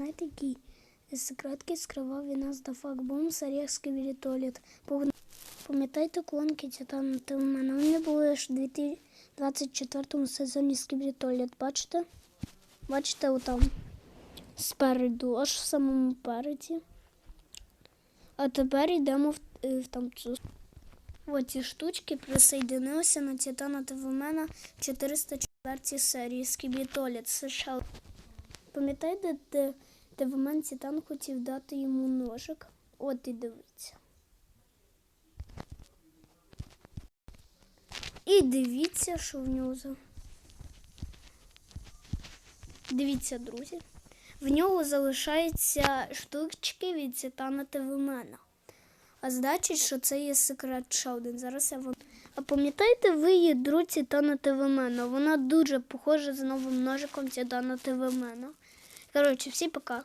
Знаєте, який секретки скривав від нас Дафак Бум, Сарєвський Вілітоліт. Пам'ятаєте клонки Титана та в мене? Вони були ж у 2024 сезоні Скібрітоліт. Бачите? Бачите, отам. Спереду, аж в самому переді. А тепер йдемо в, е, в там. Ось штучки присоединилися на Титана ТВМена в 404 серії Скібрітоліт. США. Пам'ятаєте, де, де в мене Титан хотів дати йому ножик? От і дивіться. І дивіться, що в нього за. Дивіться, друзі. В нього залишаються штучки від Титана ТВМена. А значить, що це є секрет ще. Зараз я вам. А пам'ятаєте ви ядро Дана ТВМена? Вона дуже похожа з новим ножиком Титана ТВМена. Коротше, всі пока.